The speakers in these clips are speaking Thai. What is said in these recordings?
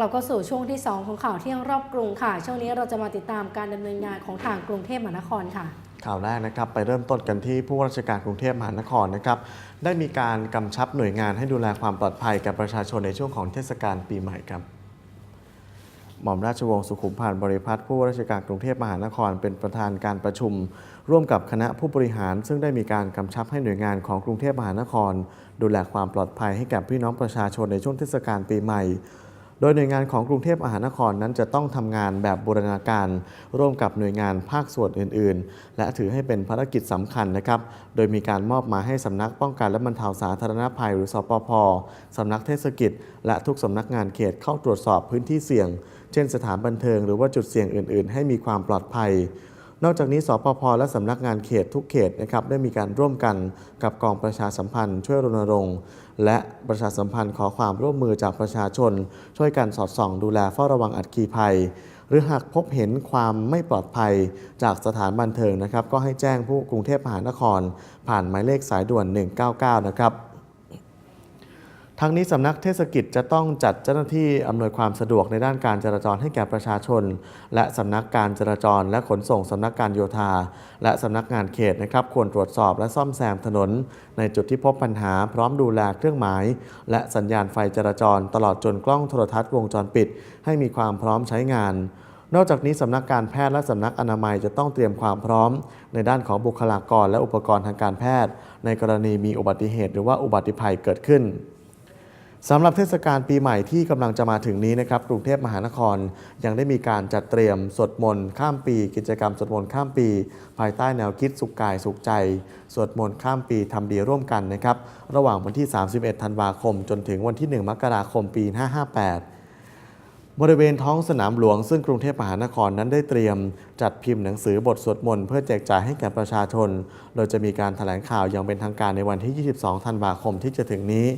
ลับเข้าสู่ช่วงที่ 2 ของข่าวเที่ยงรอบกรุงค่ะ ช่วงนี้เราจะมาติดตามการดำเนินงานของทางกรุงเทพมหานครค่ะ ข่าวแรกนะครับ ไปเริ่มต้นกันที่ผู้ว่าราชการกรุงเทพมหานครนะครับได้มีการกำชับหน่วยงานให้ดูแลความปลอดภัยกับประชาชนในช่วงของเทศกาลปีใหม่ครับหม่อมราชวงศ์สุขุมพันธ์บริพัตรผู้ว่าราชการกรุงเทพมหานคร เป็นประธานการประชุม ร่วมกับคณะผู้บริหาร ซึ่งได้มีการกำชับให้หน่วยงานของกรุงเทพมหานคร ดูแลความปลอดภัยให้แก่พี่น้องประชาชนในช่วงเทศกาลปีใหม่ โดยหน่วยงานของกรุงเทพมหานครนั้นจะต้องทำงานแบบบูรณาการ ร่วมกับหน่วยงานภาคส่วนอื่น ๆ และถือให้เป็นภารกิจสำคัญนะครับ โดยมีการมอบมาให้สำนักป้องกันและบรรเทาสาธารณภัย หรือสปภสำนักเทศกิจ และทุกสำนักงานเขตเข้าตรวจสอบพื้นที่เสี่ยง เช่นสถานบันเทิงหรือว่าจุดเสี่ยงอื่น ๆ ให้มีความปลอดภัย นอกจากนี้สปภและสำนักงานเขตทุกเขตนะครับได้มีการร่วมกันกับกองประชาสัมพันธ์ช่วยรณรงค์ และประชาสัมพันธ์ขอความร่วมมือจากประชาชน ช่วยกันสอดส่องดูแลเฝ้าระวังอัคคีภัย หรือหากพบเห็นความไม่ปลอดภัยจากสถานบันเทิงนะครับก็ให้แจ้งผู้กรุงเทพมหานคร ผ่านหมายเลขสายด่วน 199 นะครับ ทั้งนี้สำนักเทศกิจจะต้องจัดเจ้าหน้าที่อำนวยความสะดวกในด้านการจราจรให้แก่ประชาชน และสำนักการจราจร และขนส่งสำนักการโยธา และสำนักงานเขตนะครับควรตรวจสอบและซ่อมแซมถนน ในจุดที่พบปัญหาพร้อมดูแลเครื่องหมาย และสัญญาณไฟจราจร ตลอดจนกล้องโทรทัศน์วงจรปิด ให้มีความพร้อมใช้งานนอกจากนี้สำนักการแพทย์และสำนักอนามัยจะต้องเตรียมความพร้อม ในด้านของบุคลากรและอุปกรณ์ทางการแพทย์ ในกรณีมีอุบัติเหตุหรือว่าอุบัติภัยเกิดขึ้น สำหรับเทศกาลปีใหม่ที่กำลังจะมาถึงนี้นะครับกรุงเทพมหานครยังได้มีการจัดเตรียมสวดมนต์ข้ามปี กิจกรรมสวดมนต์ข้ามปี ภายใต้แนวคิดสุขกายสุขใจสวดมนต์ข้ามปีทำดีร่วมกันนะครับระหว่างวันที่ 31 ธันวาคม จนถึงวันที่ 1 มกราคมปี 558บริเวณท้องสนามหลวงซึ่งกรุงเทพมหานครนั้นได้เตรียม จัดพิมพ์หนังสือบทสวดมนต์เพื่อแจกจ่ายให้แก่ประชาชน โดยจะมีการแถลงข่าวอย่างเป็นทางการในวันที่ 22 ธันวาคมที่จะถึงนี้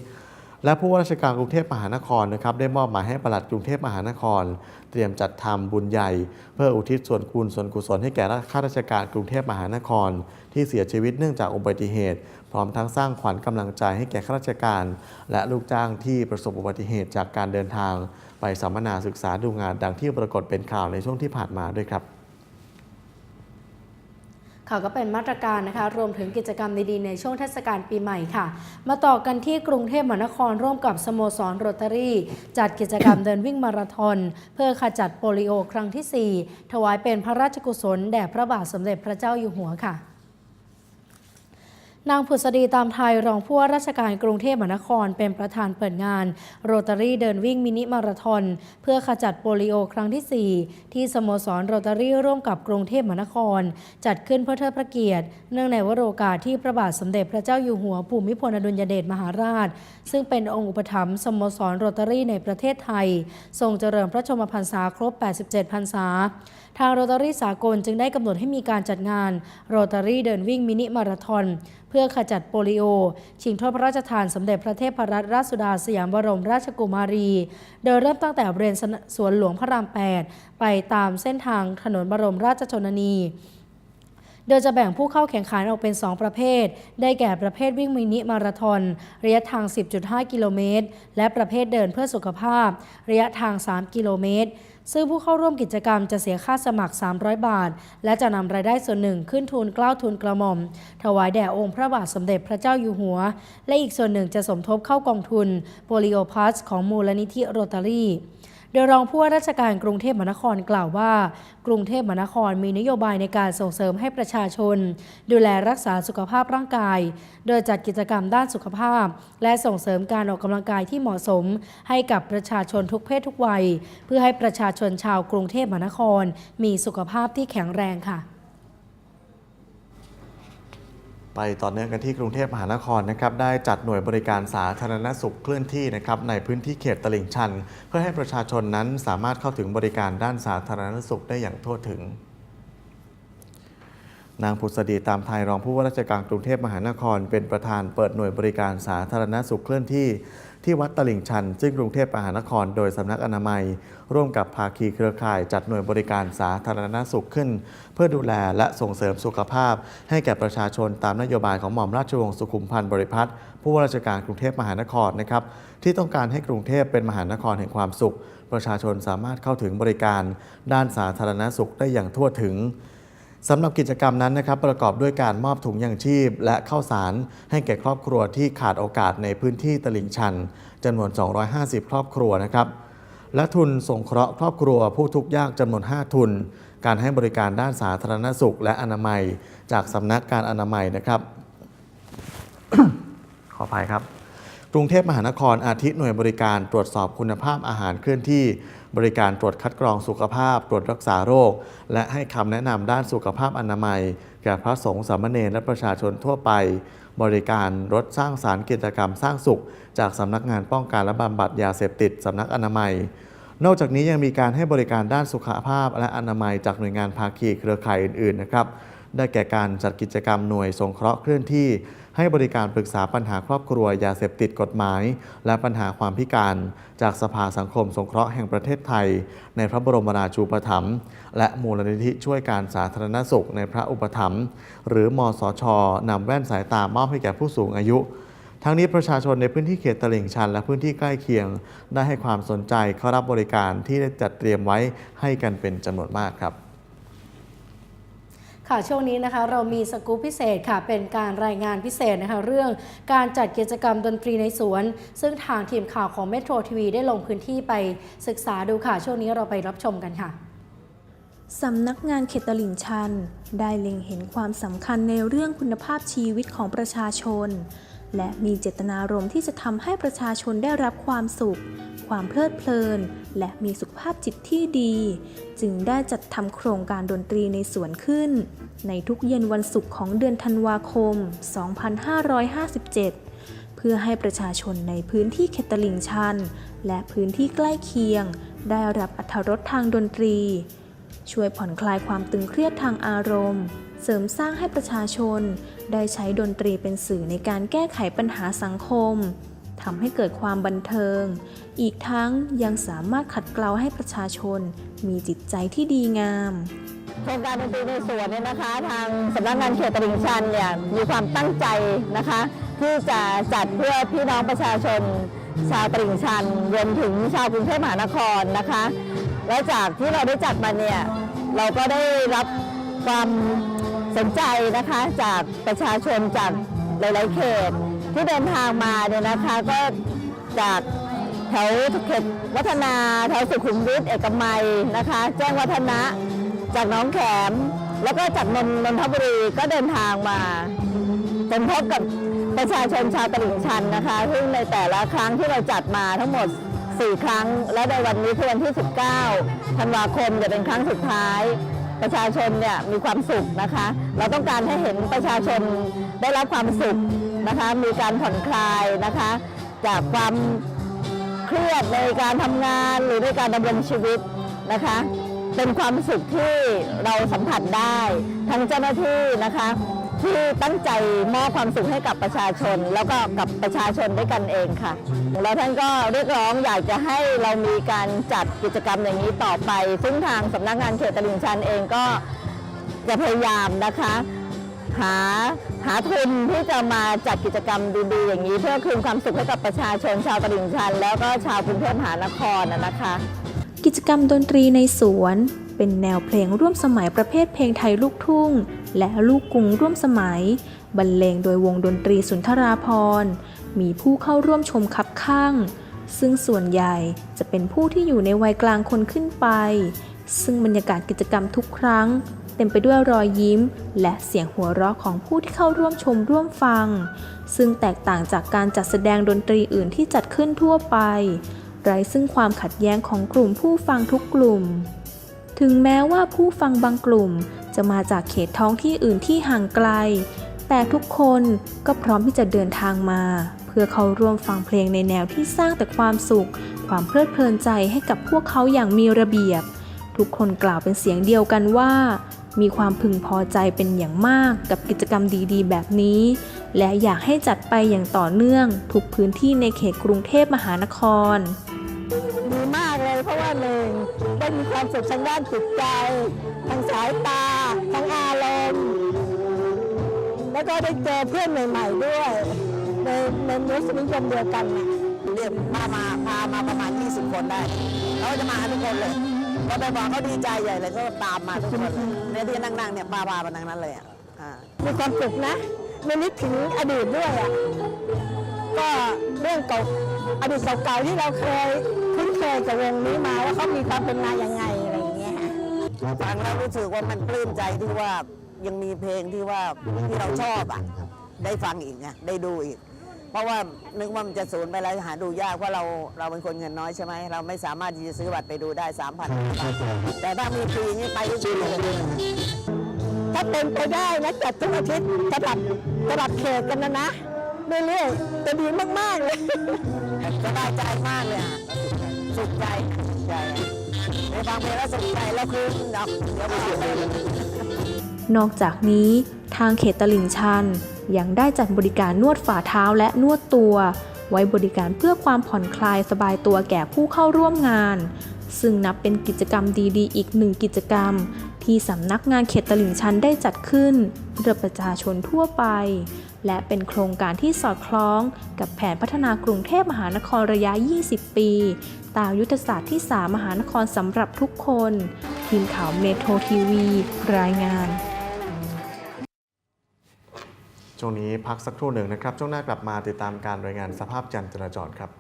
และผู้ว่าราชการกรุงเทพมหานครนะครับได้มอบหมายให้ปลัดกรุงเทพมหานคร เตรียมจัดทำบุญใหญ่ เพื่ออุทิศส่วนกุลส่วนกุศลให้แก่ข้าราชการกรุงเทพมหานคร ที่เสียชีวิตเนื่องจากอุบัติเหตุ พร้อมทั้งสร้างขวัญกำลังใจให้แก่ข้าราชการ และลูกจ้างที่ประสบอุบัติเหตุจากการเดินทาง ไปสัมมนาศึกษาดูงานดังที่ปรากฏเป็นข่าวในช่วงที่ผ่านมาด้วยครับ ค่ะก็เป็นมาตรการนะคะรวมถึงกิจกรรมดีๆในช่วงเทศกาลปีใหม่ค่ะ มาต่อกันที่กรุงเทพมหานครร่วมกับสโมสรโรตารี่ จัดกิจกรรมเดินวิ่งมาราธอนเพื่อขจัดโปลิโอครั้งที่ 4 ถวายเป็นพระราชกุศลแด่พระบาทสมเด็จพระเจ้าอยู่หัวค่ะ นางผุษดีตามไทยรองผู้ว่าราชการกรุงเทพมหานคร เป็นประธานเปิดงาน โรตารี่เดินวิ่งมินิมาราธอนเพื่อขจัดโปลิโอครั้งที่ 4 ที่สโมสรโรตารี่ร่วมกับกรุงเทพมหานคร จัดขึ้นเพื่อเทิดพระเกียรติ เนื่องในวโรกาสที่พระบาทสมเด็จพระเจ้าอยู่หัวภูมิพลอดุลยเดชมหาราช ซึ่งเป็นองค์อุปถัมภ์สโมสรโรตารี่ในประเทศไทย ทรงเจริญพระชนมพรรษาครบ 87 พรรษาทางโรตารี่สากลจึงได้กำหนดให้มีการจัดงานโรตารี่เดินวิ่งมินิมาราธอนเพื่อขจัดโปลิโอ ชิงถ้วยพระราชทานสมเด็จพระเทพรัตนราชสุดาสยามบรมราชกุมารี โดยเริ่มตั้งแต่บริเวณสวนหลวงพระราม 8 ไปตามเส้นทางถนนบรมราชชนนีโดยจะแบ่งผู้เข้าแข่งขันออกเป็น 2 ประเภท ได้แก่ประเภทวิ่งมินิมาราธอนระยะทาง 10.5 กิโลเมตร และประเภทเดินเพื่อสุขภาพ ระยะทาง 3 กิโลเมตร ซึ่งผู้เข้าร่วมกิจกรรมจะเสียค่าสมัคร 300 บาท และจะนำรายได้ส่วนหนึ่งขึ้นทุนกล้าทุนกระหม่อม ถวายแด่องค์พระบาทสมเด็จพระเจ้าอยู่หัว และอีกส่วนหนึ่งจะสมทบเข้ากองทุนโปลิโอพัสของมูลนิธิโรตารี่ โดยรองผู้ว่าราชการกรุงเทพมหานครกล่าวว่า กรุงเทพมหานครมีนโยบายในการส่งเสริมให้ประชาชน ดูแลรักษาสุขภาพร่างกาย โดยจัดกิจกรรมด้านสุขภาพ และส่งเสริมการออกกำลังกายที่เหมาะสม ให้กับประชาชนทุกเพศทุกวัย เพื่อให้ประชาชนชาวกรุงเทพมหานคร มีสุขภาพที่แข็งแรงค่ะ ไปต่อเนื่องกันที่กรุงเทพมหานครนะครับได้จัดหน่วยบริการสาธารณสุขเคลื่อนที่นะครับในพื้นที่เขตตลิ่งชัน เพื่อให้ประชาชนนั้นสามารถเข้าถึงบริการด้านสาธารณสุขได้อย่างทั่วถึง นางผุษดีตามไทยรองผู้ว่าราชการกรุงเทพมหานคร เป็นประธานเปิดหน่วยบริการสาธารณสุขเคลื่อนที่ ที่วัดตลิ่งชัน ซึ่งกรุงเทพมหานคร โดยสำนักอนามัย ร่วมกับภาคีเครือข่ายจัดหน่วยบริการสาธารณสุขขึ้น เพื่อดูแลและส่งเสริมสุขภาพ ให้แก่ประชาชนตามนโยบายของหม่อมราชวงศ์สุขุมพันธ์บริพัตรผู้ว่าราชการกรุงเทพมหานครนะครับที่ต้องการให้กรุงเทพเป็นมหานครแห่งความสุข ประชาชนสามารถเข้าถึงบริการ ด้านสาธารณสุขได้อย่างทั่วถึง สำหรับกิจกรรมนั้นนะครับประกอบด้วยการมอบถุงยางชีพ และข้าวสารให้แก่ครอบครัวที่ขาดโอกาสในพื้นที่ตลิ่งชันจำนวน 250 ครอบครัวนะครับและทุนสงเคราะห์ครอบครัวผู้ทุกข์ยากจำนวน 5 ทุน การให้บริการด้านสาธารณสุขและอนามัย จากสำนักการอนามัยนะครับ ขออภัยครับ กรุงเทพมหานครอาทิหน่วยบริการตรวจสอบคุณภาพอาหารเคลื่อนที่ บริการตรวจคัดกรองสุขภาพ ตรวจรักษาโรค และให้คำแนะนำด้านสุขภาพอนามัย แก่พระสงฆ์สามเณรและประชาชนทั่วไป บริการรถสร้างสารกิจกรรมสร้างสุข จากสำนักงานป้องกันและบำบัดยาเสพติดสำนักอนามัย นอกจากนี้ยังมีการให้บริการด้านสุขภาพและอนามัยจากหน่วยงานภาคีเครือข่ายอื่นๆนะครับ ได้แก่การจัดกิจกรรมหน่วยสงเคราะห์เคลื่อนที่ ให้บริการปรึกษาปัญหาครอบครัวยาเสพติดกฎหมาย และปัญหาความพิการ จากสภาสังคมสงเคราะห์แห่งประเทศไทย ในพระบรมราชูปถัมภ์และมูลนิธิช่วยการสาธารณสุขในพระอุปถัมภ์หรือมสชนำแว่นสายตามอบให้แก่ผู้สูงอายุทั้งนี้ประชาชนในพื้นที่เขตตลิ่งชัน และพื้นที่ใกล้เคียง ได้ให้ความสนใจเข้ารับบริการที่ได้จัดเตรียมไว้ให้กันเป็นจำนวนมากครับ ค่ะช่วงนี้นะคะเรามีสกู๊ปพิเศษค่ะ เป็นการรายงานพิเศษนะคะเรื่องการจัดกิจกรรมดนตรีในสวน ซึ่งทางทีมข่าวของเมโทรทีวีได้ลงพื้นที่ไปศึกษาดูค่ะ ช่วงนี้เราไปรับชมกันค่ะสำนักงานเขตตลิ่งชัน ได้เล็งเห็นความสำคัญในเรื่องคุณภาพชีวิตของประชาชน และมีเจตนารมณ์ที่จะทำให้ประชาชนได้รับความสุข ความเพลิดเพลิน และมีสุขภาพจิตที่ดี จึงได้จัดทำโครงการดนตรีในสวนขึ้น ในทุกเย็นวันศุกร์ของเดือนธันวาคม 2557 เพื่อให้ประชาชนในพื้นที่เขตตลิ่งชัน และพื้นที่ใกล้เคียง ได้รับอรรถรสทางดนตรี ช่วยผ่อนคลายความตึงเครียดทางอารมณ์ เสริมสร้างให้ประชาชน ได้ใช้ดนตรีเป็นสื่อในการแก้ไขปัญหาสังคมทำให้เกิดความบันเทิง อีกทั้งยังสามารถขัดเกลาให้ประชาชน มีจิตใจที่ดีงามโครงการดนตรีในสวนเนี่ยนะคะ ทางสำนักงานเขตตลิ่งชันเนี่ยมีความตั้งใจนะคะ ที่จะจัดเพื่อพี่น้องประชาชน ชาวตลิ่งชันรวมถึงชาวกรุงเทพมหานครนะคะ และจากที่เราได้จัดมาเนี่ยเราก็ได้รับความ สนใจนะคะจากประชาชนจากหลาย ๆ เขตที่เดินทางมาเนี่ยนะคะก็จากแถวเขตวัฒนาแถวสุขุมวิทเอกมัยนะคะ แจ้งวัฒนะจากน้องแขม แล้วก็จากนนนนทบุรีก็เดินทางมาสมทบกับประชาชนชาวตลิ่งชันนะคะซึ่งในแต่ละครั้งที่เราจัดมาทั้งหมด 4 ครั้ง และในวันนี้คือวันที่ 19 ธันวาคมจะเป็นครั้งสุดท้าย ประชาชนเนี่ยมีความสุขนะคะ เราต้องการให้เห็นประชาชนได้รับความสุขนะคะ มีการผ่อนคลายนะคะ จากความเครียดในการทำงานหรือในการดำรงชีวิตนะคะ เป็นความสุขที่เราสัมผัสได้ ทั้งเจ้าหน้าที่นะคะ ที่ตั้งใจมอบความสุขให้กับประชาชน แล้วก็กับประชาชนด้วยกันเองค่ะ แล้วท่านก็เรียกร้องอยากจะให้เรามีการจัดกิจกรรมอย่างนี้ต่อไป ซึ่งทางสำนักงานเขตตลิ่งชันเองก็จะพยายามนะคะ หาหาทุนที่จะมาจัดกิจกรรมดีๆอย่างนี้ เพื่อคืนความสุขให้กับประชาชนชาวตลิ่งชัน แล้วก็ชาวกรุงเทพมหานครนะคะ กิจกรรมดนตรีในสวน เป็นแนวเพลงร่วมสมัยประเภทเพลงไทยลูกทุ่ง และลูกกรุงร่วมสมัย บรรเลงโดยวงดนตรีสุนทราพรมีผู้เข้าร่วมชมคับข้าง ซึ่งส่วนใหญ่จะเป็นผู้ที่อยู่ในวัยกลางคนขึ้นไป ซึ่งบรรยากาศกิจกรรมทุกครั้ง เต็มไปด้วยรอยยิ้ม และเสียงหัวเราะของผู้ที่เข้าร่วมชมร่วมฟัง ซึ่งแตกต่างจากการจัดแสดงดนตรีอื่นที่จัดขึ้นทั่วไปไร้ซึ่งความขัดแย้งของกลุ่มผู้ฟังทุกกลุ่ม ถึงแม้ว่าผู้ฟังบางกลุ่มจะมาจากเขตท้องที่อื่นที่ห่างไกล แต่ทุกคนก็พร้อมที่จะเดินทางมา เพื่อเข้าร่วมฟังเพลงในแนวที่สร้างแต่ความสุข ความเพลิดเพลินใจให้กับพวกเขาอย่างมีระเบียบ ทุกคนกล่าวเป็นเสียงเดียวกันว่า มีความพึงพอใจเป็นอย่างมากกับกิจกรรมดีๆ แบบนี้ และอยากให้จัดไปอย่างต่อเนื่องทุกพื้นที่ในเขตกรุงเทพมหานคร ได้มีความสุขทางด้านจิตใจ ทางสายตา ทางอารมณ์แล้วก็ได้เจอเพื่อนใหม่ๆด้วย ในในรสนิยมเดียวกันน่ะเรียกมามาพามาประมาณ 20 คนได้เขาจะมาทุกคนเลยพอไปบอกเขาดีใจใหญ่เลยก็ตามมาทุกคนเลยเนี่ยที่นั่งๆเนี่ยพาพามาทางนั้นเลยอะอ่ามีความสุขนะไม่นึกถึงอดีตด้วยอะก็เรื่องเก่าอดีตเก่าๆที่เราเคยคุ้น เคยกับวงนี้มาว่าเขามีความเป็นมาอย่างไงอะไรอย่างเงี้ยค่ะฟังแล้วรู้สึกว่ามันปลื้มใจที่ว่ายังมีเพลงที่ว่าที่เราชอบอะได้ฟังอีกไงได้ดูอีก เพราะว่านึกว่ามันจะสูญไปแล้วหาดูยากเพราะเราเราเป็นคนเงินน้อยใช่ไหมเราไม่สามารถที่จะซื้อบัตรไปดูได้สามพันแต่ถ้ามีฟรีนี่ไปทุกปีเลยถ้าเป็นไปได้นะจัดทุกอาทิตย์สลับสลับเขตกันนะนะเรื่อยๆจะดีมากๆเลยสบายใจมากเลยอะ สุขใจสุขใจได้ฟังเพลงแล้วสุขใจแล้วคืนเดี๋ยวเดี๋ยวไปนอกจากนี้ทางเขตตลิ่งชัน ยังได้จัดบริการนวดฝ่าเท้าและนวดตัว ไว้บริการเพื่อความผ่อนคลายสบายตัวแก่ผู้เข้าร่วมงาน ซึ่งนับเป็นกิจกรรมดีๆ อีกหนึ่งกิจกรรม ที่สำนักงานเขตตลิ่งชันได้จัดขึ้นเพื่อประชาชนทั่วไป และเป็นโครงการที่สอดคล้องกับแผนพัฒนากรุงเทพมหานครระยะ 20 ปี ตามยุทธศาสตร์ที่ 3 มหานครสำหรับทุกคน ทีมข่าวเมโทรทีวี รายงานช่วงนี้พักสักครู่หนึ่งนะครับ ช่วงหน้ากลับมาติดตามการรายงานสภาพการจราจรครับ